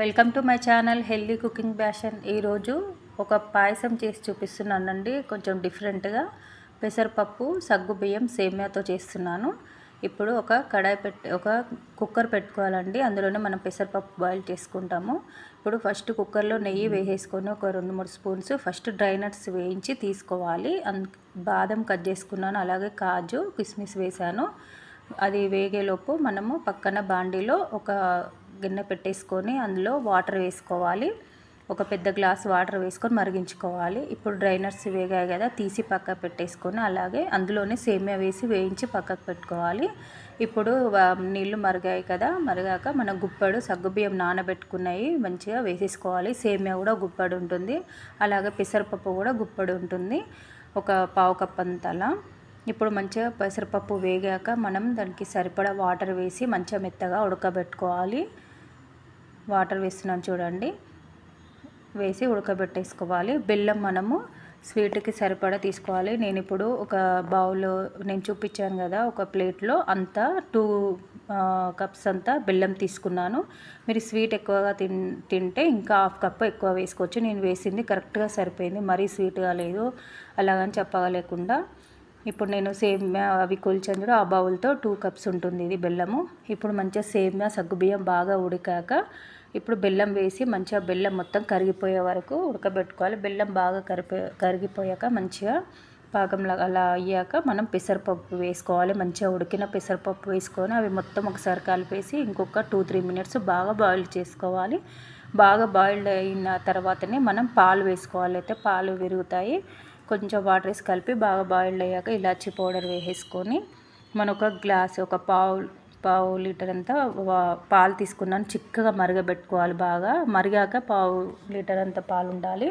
Welcome to my channel healthy cooking passion. ఈరోజు ఒక పాయసం చేసి చూపిస్తున్నానండి. కొంచెం డిఫరెంట్గా పెసరపప్పు సగ్గు బియ్యం సేమ్యాతో చేస్తున్నాను. ఇప్పుడు ఒక కడాయి పెట్టి ఒక కుక్కర్ పెట్టుకోవాలండి. అందులోనే మనం పెసరపప్పు బాయిల్ చేసుకుంటాము. ఇప్పుడు ఫస్ట్ కుక్కర్లో నెయ్యి వేసేసుకొని ఒక రెండు మూడు స్పూన్స్ ఫస్ట్ డ్రై నట్స్ వేయించి తీసుకోవాలి. బాదం కట్ చేసుకున్నాను. అలాగే కాజు కిస్మిస్ వేసాను అది వేగేలోపు మనము పక్కన బాండీలో ఒక గిన్నె పెట్టేసుకొని అందులో వాటర్ వేసుకోవాలి. ఒక పెద్ద గ్లాస్ వాటర్ వేసుకొని మరిగించుకోవాలి. ఇప్పుడు డ్రైనర్స్ వేగాయి కదా తీసి పక్కకు పెట్టేసుకొని అలాగే అందులోనే సేమియా వేసి వేయించి పక్కకు పెట్టుకోవాలి. ఇప్పుడు నీళ్ళు మరిగాయి కదా మరిగాక మన గుప్పడు సగ్గుబియ్యం నానబెట్టుకున్నాయి మంచిగా వేసేసుకోవాలి. సేమియా కూడా గుప్పడు ఉంటుంది. అలాగే పెసరపప్పు కూడా గుప్పడు ఉంటుంది. ఒక పావు కప్ అంతలా. ఇప్పుడు మంచిగా పెసరపప్పు వేగాక మనం దానికి సరిపడా వాటర్ వేసి మంచిగా మెత్తగా ఉడకబెట్టుకోవాలి. వాటర్ వేస్తున్నాను చూడండి. వేసి ఉడకబెట్టేసుకోవాలి. బెల్లం మనము స్వీట్కి సరిపడా తీసుకోవాలి. నేను ఇప్పుడు ఒక బౌల్ నేను చూపించాను కదా ఒక ప్లేట్లో అంతా టూ కప్స్ అంతా బెల్లం తీసుకున్నాను. మీరు స్వీట్ ఎక్కువగా తిన్ తింటే ఇంకా హాఫ్ కప్ ఎక్కువ వేసుకోవచ్చు. నేను వేసింది కరెక్ట్గా సరిపోయింది. మరీ స్వీట్గా లేదు. అలాగని చెప్పగలేకుండా ఇప్పుడు నేను సేమ్యా అవి కొలిచాను చూడ ఆ బౌల్తో టూ కప్స్ ఉంటుంది ఇది బెల్లము. ఇప్పుడు మంచిగా సేమ్యా సగ్గుబియ్యం బాగా ఉడికాక ఇప్పుడు బెల్లం వేసి మంచిగా బెల్లం మొత్తం కరిగిపోయే వరకు ఉడకబెట్టుకోవాలి. బెల్లం బాగా కరిపో కరిగిపోయాక మంచిగా పాకంలా అలా అయ్యాక మనం పెసరపప్పు వేసుకోవాలి. మంచిగా ఉడికిన పెసరపప్పు వేసుకొని అవి మొత్తం ఒకసారి కలిపేసి ఇంకొక టూ త్రీ మినిట్స్ బాగా బాయిల్ చేసుకోవాలి. బాగా బాయిల్డ్ అయిన తర్వాతనే మనం పాలు వేసుకోవాలి. అయితే పాలు విరుగుతాయి. కొంచెం వాటర్ వేసి కలిపి బాగా బాయిల్డ్ అయ్యాక ఇలాచి పౌడర్ వేసేసుకొని మన ఒక గ్లాస్ ఒక పావు పావు లీటర్ అంతా పాలు తీసుకున్నాను. చిక్కగా మరగబెట్టుకోవాలి బాగా. మరిగాక పావు లీటర్ అంత పాలు ఉండాలి.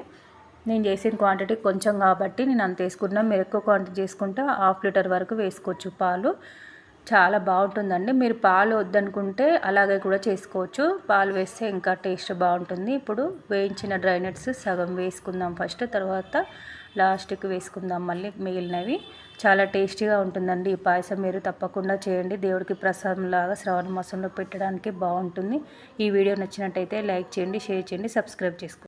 నేను చేసిన క్వాంటిటీ కొంచెం కాబట్టి నేను అంత వేసుకున్నాను మీరు ఎక్కువ క్వాంటిటీ చేసుకుంటే హాఫ్ లీటర్ వరకు వేసుకోవచ్చు పాలు. చాలా బాగుంటుందండి. మీరు పాలు వద్దనుకుంటే అలాగే కూడా చేసుకోవచ్చు. పాలు వేస్తే ఇంకా టేస్ట్ బాగుంటుంది. ఇప్పుడు వేయించిన డ్రై నట్స్ సగం వేసుకుందాం ఫస్ట్. తర్వాత లాస్ట్కి వేసుకుందాం మళ్ళీ మిగిలినవి. చాలా టేస్టీగా ఉంటుందండి ఈ పాయసం. మీరు తప్పకుండా చేయండి. దేవుడికి ప్రసాదంలాగా శ్రవణ మాసంలో పెట్టడానికి బాగుంటుంది. ఈ వీడియో నచ్చినట్టయితే లైక్ చేయండి షేర్ చేయండి సబ్స్క్రైబ్ చేసుకోండి.